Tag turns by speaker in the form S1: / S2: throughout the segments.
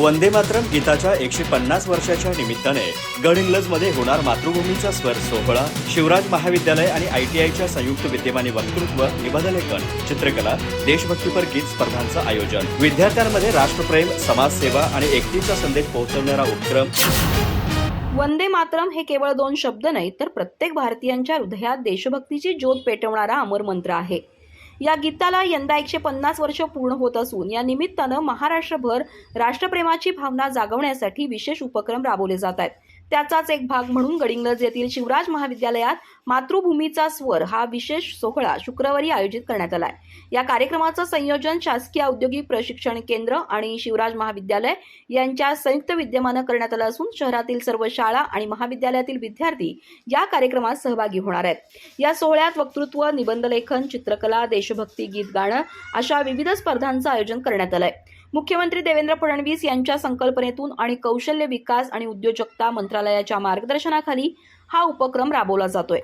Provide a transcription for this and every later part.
S1: वंदे मातरम गीताच्या एकशे पन्नास वर्षाच्या निमित्ताने गडहिंग्लजमध्ये होणार मातृभूमीचा स्वर सोहळा शिवराज महाविद्यालय आणि आय टी आयच्या संयुक्त विद्यमाने वक्तृत्व निबंधलेखन चित्रकला देशभक्तीपर गीत स्पर्धांचं आयोजन. विद्यार्थ्यांमध्ये राष्ट्रप्रेम समाजसेवा आणि एकतेचा संदेश पोहोचवणारा उपक्रम.
S2: वंदे मातरम हे केवळ दोन शब्द नाहीत तर प्रत्येक भारतीयांच्या हृदयात देशभक्तीची ज्योत पेटवणारा अमर मंत्र आहे. या गीताला यंदा एकशे पन्नास वर्ष पूर्ण होत असून या निमित्तानं महाराष्ट्रभर राष्ट्रप्रेमाची भावना जागवण्यासाठी विशेष उपक्रम राबवले जात आहेत. त्याचाच एक भाग म्हणून गडिंग्लज येथील शिवराज महाविद्यालयात मातृभूमीचा स्वर हा विशेष सोहळा शुक्रवारी आयोजित करण्यात आला आहे या कार्यक्रमाचं संयोजन शासकीय औद्योगिक प्रशिक्षण केंद्र आणि शिवराज महाविद्यालय यांच्या संयुक्त विद्यमानं करण्यात आलं असून शहरातील सर्व शाळा आणि महाविद्यालयातील विद्यार्थी या कार्यक्रमात सहभागी होणार आहेत. या सोहळ्यात वक्तृत्व निबंधलेखन चित्रकला देशभक्ती गीत गाणं अशा विविध स्पर्धांचं आयोजन करण्यात आलं आहे मुख्यमंत्री देवेंद्र फडणवीस यांच्या संकल्पनेतून आणि कौशल्य विकास आणि उद्योजकता मंत्रालयाच्या मार्गदर्शनाखाली हा उपक्रम राबवला जातोय.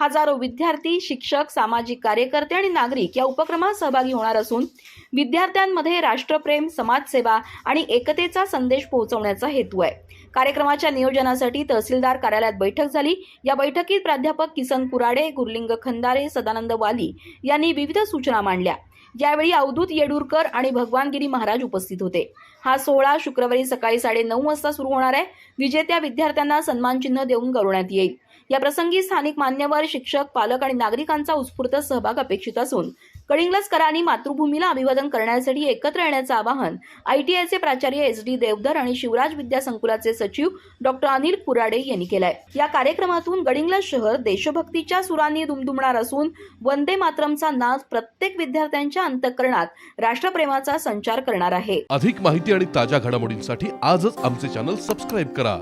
S2: हजारो विद्यार्थी शिक्षक सामाजिक कार्यकर्ते आणि नागरिक या उपक्रमात सहभागी होणार असून विद्यार्थ्यांमध्ये राष्ट्रप्रेम समाजसेवा आणि एकतेचा संदेश पोहोचवण्याचा हेतू आहे. कार्यक्रमाच्या नियोजनासाठी तहसीलदार कार्यालयात बैठक झाली. या बैठकीत प्राध्यापक किसन कुराडे गुरलिंग खंदारे सदानंद वाली यांनी विविध सूचना मांडल्या. यावेळी अवधूत येडूरकर आणि भगवानगिरी महाराज उपस्थित होते. हा सोहळा शुक्रवारी सकाळी साडे नऊ वाजता सुरू होणार आहे. विजेत्या विद्यार्थ्यांना सन्मानचिन्ह देऊन गौरवण्यात येईल. या प्रसंगी स्थानिक मान्यवर शिक्षक पालक आणि नागरिकांचा उत्स्फूर्त सहभाग अपेक्षित असून कडिंग्लजकरांनी मातृभूमीला अभिवादन करण्यासाठी एकत्र येण्याचं आवाहन आयटीआयचे प्राचार्य एस डी देवधर आणि शिवराज विद्या संकुलाचे सचिव डॉक्टर अनिल कुराडे यांनी केलाय. या कार्यक्रमातून गडिंग्लज शहर देशभक्तीच्या सुरांनी दुमदुमणार असून वंदे मातरमचा नाद प्रत्येक विद्यार्थ्यांच्या अंतकरणात राष्ट्रप्रेमाचा संचार करणार आहे.
S3: अधिक माहिती आणि ताज्या घडामोडींसाठी आजच आमचे चॅनल सबस्क्राईब करा.